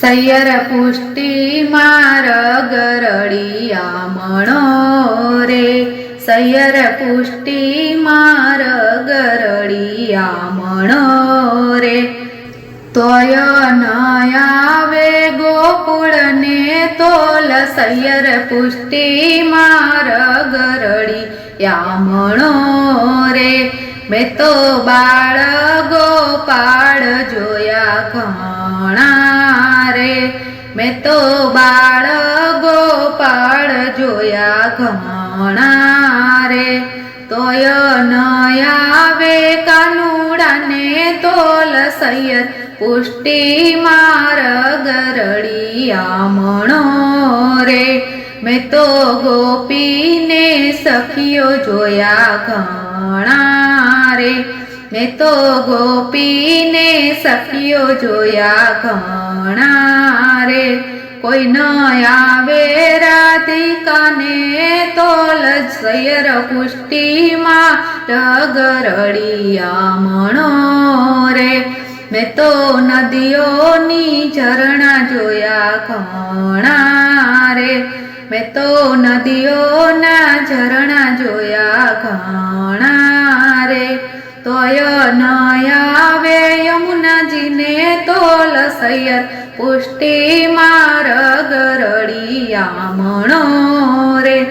સૈયર પુષ્ટિ મારગ રડિયા મણો રે. સૈયર પુષ્ટિ મારગ રડિયા મણો રે. તોય નયાવે ગોકુળને તોલ. સૈયર પુષ્ટિ મારગ રડિયા મણો રે. મેં તો બાળ ગોપાળ જોયા ઘણા. રે મેં તો બાળ ગોપાળ જોયા ઘણા રે. તોય નયાવે કાનુડાને તોલ સૈયદ પુષ્ટિ મારગ રડિયા મણો રે. મેં તો ગોપીને સખીઓ જોયા ઘણા રે. મેં તો ગોપીને સખીઓ જોયા ઘણા રે. કોઈ ન આવે રાધિકાને તો સૈયર પુષ્ટિમાં રગરડિયા મણો રે. મેં તો નદીઓની ઝરણા જોયા ઘણા રે. મેં તો નદીઓના ઝરણા જોયા ઘણા સૈયર પુષ્ટિ માર્ગ રડિયા મણો રે.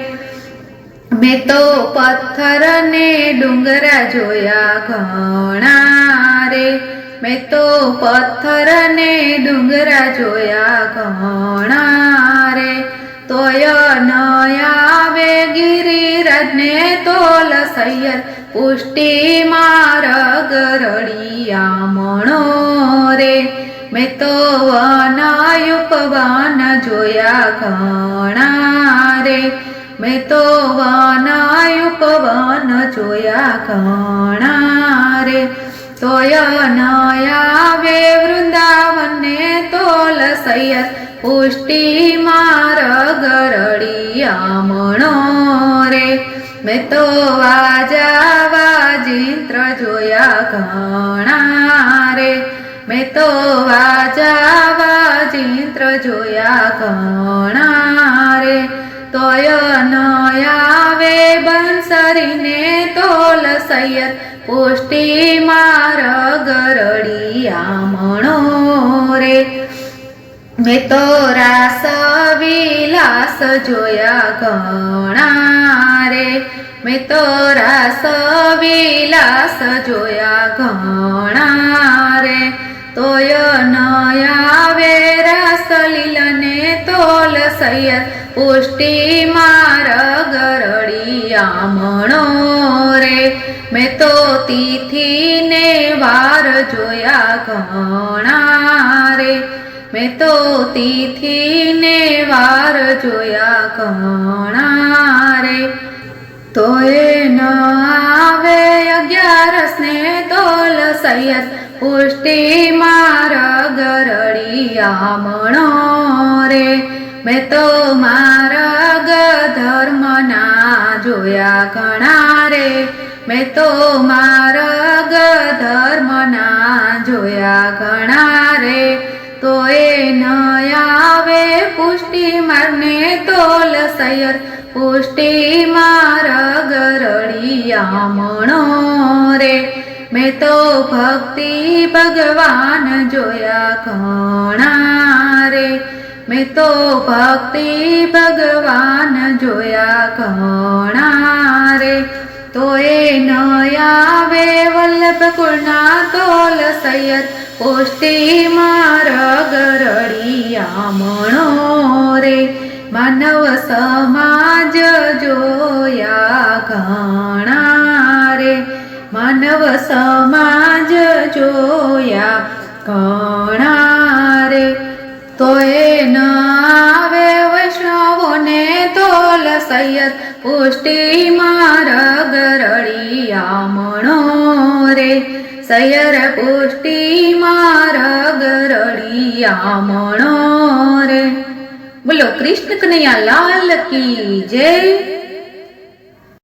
મેં તો પથ્થર ને ડુંગરા જોયા ઘણા રે. મેં તો પથ્થર ને ડુંગરા જોયા ઘણા રે. તોય નયાવે ગિરિરાજને તોલ સૈયર પુષ્ટિ માર્ગ રડિયા મણો રે. મેં તો વનયુપવન જોયા ઘણા રે. મેં તો વનયુપવન જોયા ઘણા રે. તોય નયાવે વૃંદાવને તોલ સૈયર પુષ્ટિ મારગ રડિયા રે. મેં તો વાજા વાજિંત્ર જોયા ઘણા તો વાજા વાજિંત્ર જોયા ઘણા રે તોય નયાવે બંસરીને તો લસૈયત પુષ્ટિ મારગ રડિયા મણો રે મેં તો રાસ વિલાસ જોયા ઘણા રે મેં તો રાસ વિલાસ જોયા ઘણા રે તોય નયાવે રાસ લીલને તોલ સૈયદ પુષ્ટિ માર રડિયા મણો રે. મેં તો તિથિને વાર જોયા ઘણા રે. મેં તો તિથિને વાર જોયા ઘણા રે. તોય ન આવે અગિયારસ ને તોલ સૈયર પુષ્ટિ મારા ગરડિયા મણો રે. મેં તો મારગ ધર્મના જોયા ઘણા રે. મેં તો મારગ ધર્મના જોયા ઘણા રે. તો એ ન આવે પુષ્ટિ મારને તોલ સૈયર પુષ્ટિ મારા ગરડિયા મણો રે. મેં તો ભક્તિ ભગવાન જોયા ઘણા રે. મેં તો ભક્તિ ભગવાન જોયા ઘણા રે. તો એ ન આવે વલ્લભ કુળના તોલ સૈયદ, પોષ્ટિ મારગ રડિયા મણો રે. માનવ સમાજ માનવ સમાજ જોયા. ઘણા રે તો એ ન વૈષ્ણવોને તોલ સૈયદ પુષ્ટિ માર્ગ રળિયા મણો રે. સૈયર પુષ્ટિ માર્ગ રળિયા મણો રે. બોલો, કૃષ્ણ કનૈયા, લાલ કી જય.